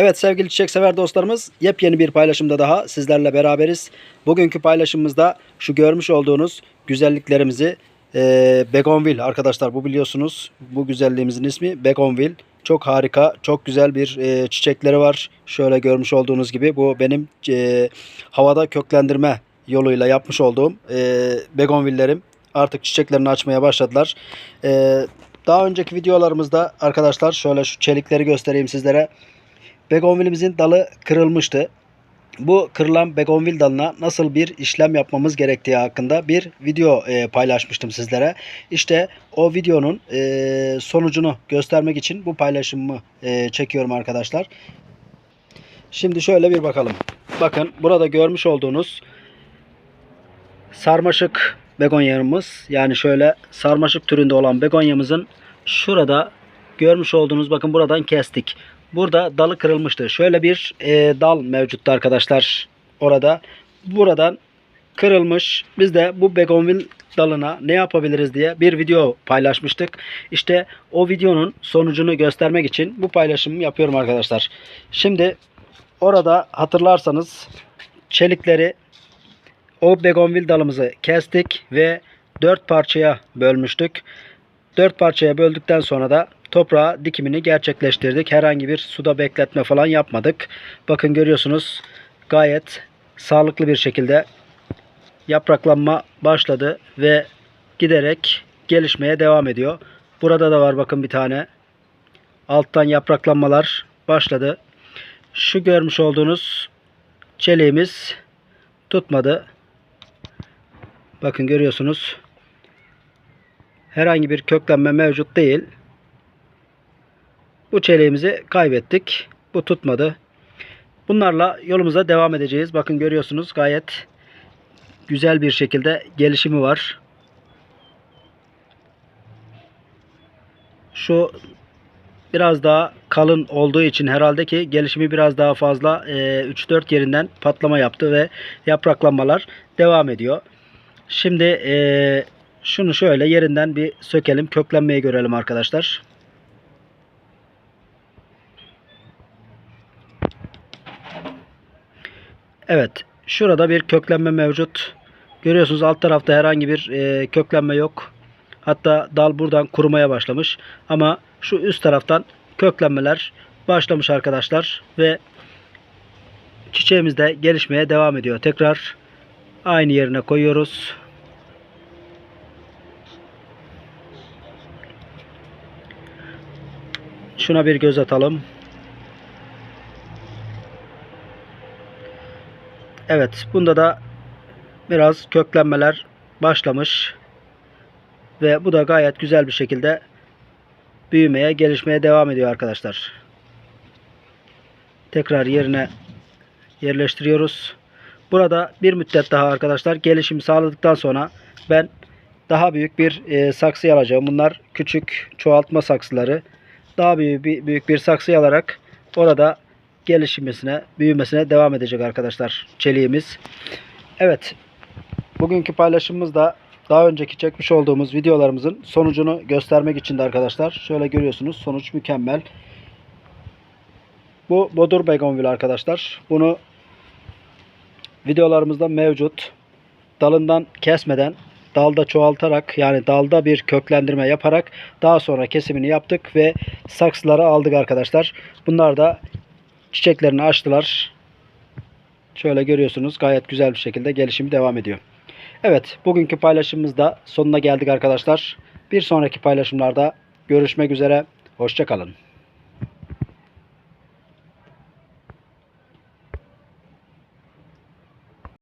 Evet sevgili çiçek sever dostlarımız yepyeni bir paylaşımda daha sizlerle beraberiz. Bugünkü paylaşımımızda şu görmüş olduğunuz güzelliklerimizi e, Begonville arkadaşlar bu biliyorsunuz bu güzelliğimizin ismi Begonville. Çok harika çok güzel bir e, çiçekleri var. Şöyle görmüş olduğunuz gibi bu benim e, havada köklendirme yoluyla yapmış olduğum e, Begonville'lerim artık çiçeklerini açmaya başladılar. E, daha önceki videolarımızda arkadaşlar şöyle şu çelikleri göstereyim sizlere. Begonville'imizin dalı kırılmıştı. Bu kırılan begonvil dalına nasıl bir işlem yapmamız gerektiği hakkında bir video e, paylaşmıştım sizlere. İşte o videonun e, sonucunu göstermek için bu paylaşımımı e, çekiyorum arkadaşlar. Şimdi şöyle bir bakalım. Bakın burada görmüş olduğunuz sarmaşık begonyamız yani şöyle sarmaşık türünde olan begonyamızın şurada görmüş olduğunuz bakın buradan kestik. Burada dalı kırılmıştı. Şöyle bir e, dal mevcuttu arkadaşlar orada. Buradan kırılmış. Biz de bu begonvil dalına ne yapabiliriz diye bir video paylaşmıştık. İşte o videonun sonucunu göstermek için bu paylaşımı yapıyorum arkadaşlar. Şimdi orada hatırlarsanız çelikleri o begonvil dalımızı kestik ve dört parçaya bölmüştük. Dört parçaya böldükten sonra da toprağa dikimini gerçekleştirdik. Herhangi bir suda bekletme falan yapmadık. Bakın görüyorsunuz gayet sağlıklı bir şekilde yapraklanma başladı ve giderek gelişmeye devam ediyor. Burada da var bakın bir tane. Alttan yapraklanmalar başladı. Şu görmüş olduğunuz çeliğimiz tutmadı. Bakın görüyorsunuz. Herhangi bir köklenme mevcut değil. Bu çeleğimizi kaybettik. Bu tutmadı. Bunlarla yolumuza devam edeceğiz. Bakın görüyorsunuz gayet güzel bir şekilde gelişimi var. Şu biraz daha kalın olduğu için herhalde ki gelişimi biraz daha fazla e, 3-4 yerinden patlama yaptı ve yapraklanmalar devam ediyor. Şimdi e, şunu şöyle yerinden bir sökelim. Köklenmeyi görelim arkadaşlar. Evet. Şurada bir köklenme mevcut. Görüyorsunuz alt tarafta herhangi bir e, köklenme yok. Hatta dal buradan kurumaya başlamış. Ama şu üst taraftan köklenmeler başlamış arkadaşlar. Ve çiçeğimiz de gelişmeye devam ediyor. Tekrar aynı yerine koyuyoruz. Şuna bir göz atalım. Evet, bunda da biraz köklenmeler başlamış. Ve bu da gayet güzel bir şekilde büyümeye, gelişmeye devam ediyor arkadaşlar. Tekrar yerine yerleştiriyoruz. Burada bir müddet daha arkadaşlar gelişim sağladıktan sonra ben daha büyük bir e, saksı alacağım. Bunlar küçük çoğaltma saksıları. Daha büyük bir, büyük bir saksı alarak orada gelişmesine, büyümesine devam edecek arkadaşlar çeliğimiz. Evet. Bugünkü paylaşımımız da daha önceki çekmiş olduğumuz videolarımızın sonucunu göstermek için de arkadaşlar. Şöyle görüyorsunuz. Sonuç mükemmel. Bu Bodur Begonville arkadaşlar. Bunu videolarımızda mevcut. Dalından kesmeden dalda çoğaltarak yani dalda bir köklendirme yaparak daha sonra kesimini yaptık ve saksıları aldık arkadaşlar. Bunlar da çiçeklerini açtılar. Şöyle görüyorsunuz gayet güzel bir şekilde gelişimi devam ediyor. Evet bugünkü paylaşımımızda sonuna geldik arkadaşlar. Bir sonraki paylaşımlarda görüşmek üzere. Hoşçakalın.